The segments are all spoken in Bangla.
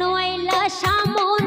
নয়লা সামন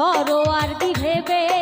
সরোয়ার দি ভেবে